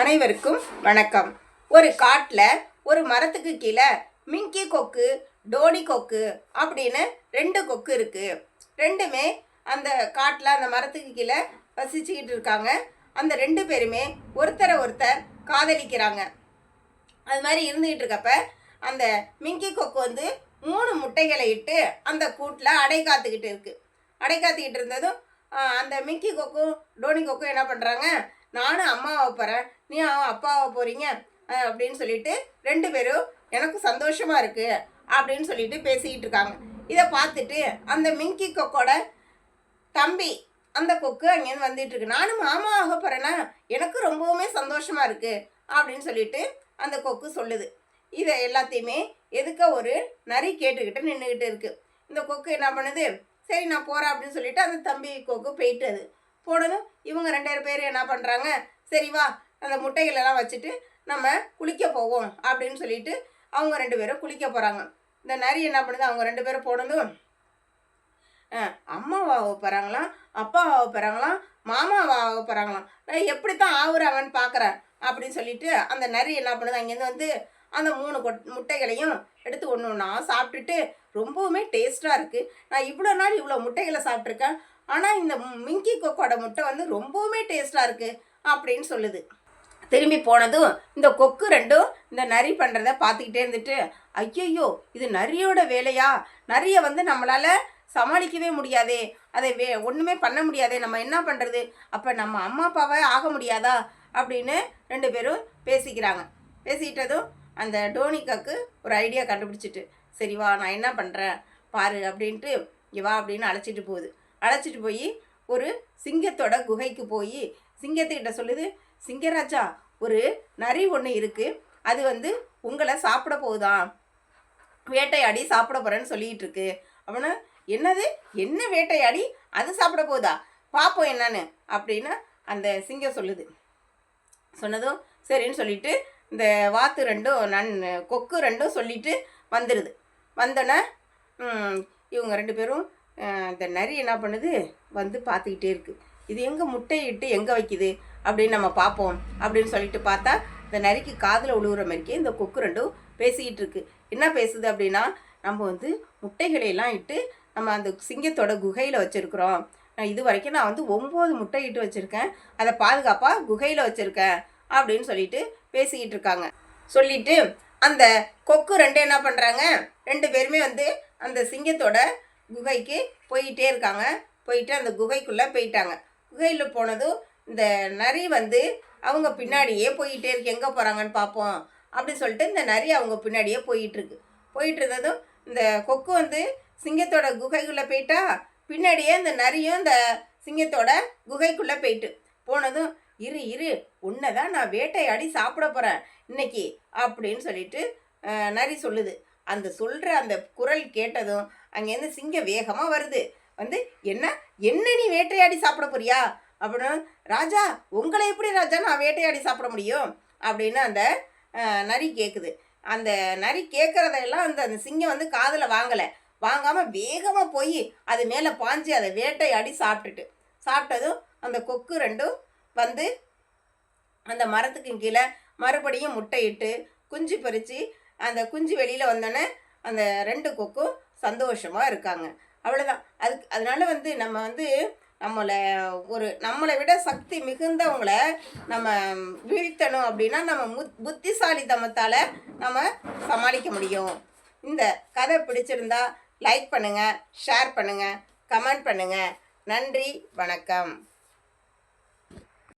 அனைவருக்கும் வணக்கம். ஒரு காட்டில் ஒரு மரத்துக்கு கீழே மிங்கி கொக்கு டோனி கொக்கு அப்படின்னு ரெண்டு கொக்கு இருக்குது ரெண்டுமே அந்த காட்டில் அந்த மரத்துக்கு கீழே வசிச்சுக்கிட்டு இருக்காங்க. அந்த ரெண்டு பேருமே ஒருத்தரை ஒருத்தர் காதலிக்கிறாங்க. அது மாதிரி இருந்துக்கிட்டு இருக்கப்ப அந்த மிங்கி கொக்கு வந்து மூணு முட்டைகளை இட்டு அந்த கூட்டில் அடை காத்துக்கிட்டு இருக்குது அடை காத்துக்கிட்டு இருந்ததும் அந்த மிங்கி கொக்கும் டோனி கொக்கும் என்ன பண்ணுறாங்க நானும் அம்மாவை போகிறேன் நீ அவன் அப்பாவை போகிறீங்க அப்படின்னு சொல்லிட்டு ரெண்டு பேரும் எனக்கு சந்தோஷமாக இருக்குது அப்படின்னு சொல்லிட்டு பேசிக்கிட்டு இருக்காங்க. இதை பார்த்துட்டு அந்த மிங்கி கொக்கோட தம்பி அந்த கொக்கு அங்கேருந்து வந்துட்டு இருக்கு. நானும் மாமா ஆக போகிறேன்னா எனக்கு ரொம்பவுமே சந்தோஷமாக இருக்குது அப்படின்னு சொல்லிட்டு அந்த கொக்கு சொல்லுது. இதை எல்லாத்தையுமே எதுக்க ஒரு நரி கேட்டுக்கிட்டு நின்றுக்கிட்டு இருக்குது இந்த கொக்கு என்ன பண்ணுது? சரி நான் போகிறேன் அப்படின்னு சொல்லிட்டு அந்த தம்பி கொக்கு போயிட்டது. போனதும் இவங்க ரெண்டாயிரம் பேர் என்ன பண்ணுறாங்க சரி வா அந்த முட்டைகளெல்லாம் வச்சுட்டு நம்ம குளிக்க போவோம் அப்படின்னு சொல்லிட்டு அவங்க ரெண்டு பேரும் குளிக்க போகிறாங்க இந்த நரி என்ன பண்ணுது? அவங்க ரெண்டு பேரும் போனதும் அஹ், அம்மாவாக போகிறாங்களாம் அப்பாவாக போகிறாங்களாம் மாமாவாக போகிறாங்களாம் எப்படி தான் ஆகுறாங்கன்னு பார்க்குறேன் அப்படின்னு சொல்லிட்டு அந்த நரி என்ன பண்ணுது? அங்கேருந்து வந்து அந்த மூணு கொட் முட்டைகளையும் எடுத்து ஒன்று ஒன்றா சாப்பிட்டுட்டு ரொம்பவுமே டேஸ்ட்டாக இருக்குது நான் இவ்வளோ நாள் இவ்வளோ முட்டைகளை சாப்பிட்ருக்கேன் ஆனால் இந்த மிங்கி கொக்கோட முட்டை வந்து ரொம்பவுமே டேஸ்ட்டாக இருக்குது அப்படின்னு சொல்லுது. திரும்பி போனதும் இந்த கொக்கு ரெண்டும் இந்த நரி பண்ணுறத பார்த்துக்கிட்டே இருந்துட்டு ஐயையோ இது நரியோட வேலையா? நரியை வந்து நம்மளால் சமாளிக்கவே முடியாதே. அதை வே ஒன்றுமே பண்ண முடியாதே. நம்ம என்ன பண்ணுறது அப்போ நம்ம அம்மா அப்பாவே ஆக முடியாதா? அப்படின்னு ரெண்டு பேரும் பேசிக்கிறாங்க. பேசிக்கிட்டதும் அந்த டோனிக்காக்கு ஒரு ஐடியா கண்டுபிடிச்சிட்டு சரி வா நான் என்ன பண்ணுறேன் பாரு அப்படின்ட்டு இங்க வா அப்படின்னு அழைச்சிட்டு போகுது. அழைச்சிட்டு போய் ஒரு சிங்கத்தோட குகைக்கு போய் சிங்கத்துக்கிட்ட சொல்லுது சிங்கராஜா ஒரு நரி ஒன்று இருக்குது அது வந்து உங்களை சாப்பிட போகுதா? வேட்டையாடி சாப்பிட போகிறேன்னு சொல்லிகிட்டு இருக்கு. அப்படின்னா என்னது? என்ன வேட்டையாடி? அது சாப்பிட போகுதா? பார்ப்போம் என்னன்னு. அப்படின்னு அந்த சிங்கம் சொல்லுது. சொன்னதும் சரின்னு சொல்லிட்டு இந்த வாத்து ரெண்டும் நன் கொக்கு ரெண்டும் சொல்லிட்டு வந்துடுது வந்தோன்னே இவங்க ரெண்டு பேரும் இந்த நரி என்ன பண்ணுது? வந்து பார்த்துக்கிட்டே இருக்குது இது எங்கே முட்டையிட்டு எங்கே வைக்குது? அப்படின்னு நம்ம பார்ப்போம். அப்படின்னு சொல்லிட்டு பார்த்தா இந்த நரிக்கு காதில் உழுவுற மாதிரிக்கே இந்த கொக்கு ரெண்டும் பேசிக்கிட்டு இருக்கு. என்ன பேசுது அப்படின்னா நம்ம வந்து முட்டைகளையெல்லாம் இட்டு நம்ம அந்த சிங்கத்தோட குகையில் வச்சுருக்குறோம். இது வரைக்கும் நான் வந்து ஒம்பது முட்டை இட்டு வச்சுருக்கேன். அதை பாதுகாப்பாக குகையில் வச்சுருக்கேன். அப்படின்னு சொல்லிட்டு பேசிக்கிட்டு இருக்காங்க. சொல்லிட்டு அந்த கொக்கு ரெண்டு என்ன பண்ணுறாங்க ரெண்டு பேருமே வந்து அந்த சிங்கத்தோட குகைக்கு போயிட்டே இருக்காங்க. போயிட்டு அந்த குகைக்குள்ளே போயிட்டாங்க. குகையில் போனதும் இந்த நரி வந்து அவங்க பின்னாடியே போயிட்டே இருக்கு. எங்கே போகிறாங்கன்னு பார்ப்போம் அப்படின்னு சொல்லிட்டு இந்த நரி அவங்க பின்னாடியே போயிட்டுருக்கு. போயிட்டு இருந்ததும் இந்த கொக்கு வந்து சிங்கத்தோட குகைக்குள்ளே போயிட்டா பின்னாடியே இந்த நரியும் இந்த சிங்கத்தோட குகைக்குள்ளே போயிட்டு. போனதும் இரு இரு உன்னை தான் நான் வேட்டையாடி சாப்பிட போகிறேன் இன்னைக்கு அப்படின்னு சொல்லிட்டு நரி சொல்லுது. அந்த சொல்கிற அந்த குரல் கேட்டதும் அங்கேருந்து சிங்கம் வேகமாக வருது. வந்து என்ன? என்ன நீ வேட்டையாடி சாப்பிட போறியா? அப்படின்னு ராஜா உங்களை எப்படி ராஜா நான் வேட்டையாடி சாப்பிட முடியும்? அப்படின்னு அந்த நரி கேட்குது அந்த நரி கேட்குறதெல்லாம் அந்த அந்த சிங்கம் வந்து காதில் வாங்கலை. வாங்காமல் வேகமாக போய் அது மேலே பாஞ்சு அதை வேட்டையாடி சாப்பிட்டுட்டு. சாப்பிட்டதும் அந்த கொக்கு ரெண்டும் வந்து அந்த மரத்துக்கு கீழே மறுபடியும் முட்டையிட்டு குஞ்சு பறித்து அந்த குஞ்சு வெளியில் வந்தோடனே அந்த ரெண்டு கொக்கும் சந்தோஷமாக இருக்காங்க. அவ்வளோதான் அதுக்கு அதனால் வந்து நம்ம வந்து நம்மளை ஒரு நம்மளை விட சக்தி மிகுந்தவங்களை நம்ம வீழ்த்தணும் அப்படின்னா நம்ம முத் புத்திசாலித்தனத்தால் நம்ம சமாளிக்க முடியும். இந்த கதை பிடிச்சிருந்தா லைக் பண்ணுங்கள் ஷேர் பண்ணுங்கள் கமெண்ட் பண்ணுங்கள் நன்றி வணக்கம்.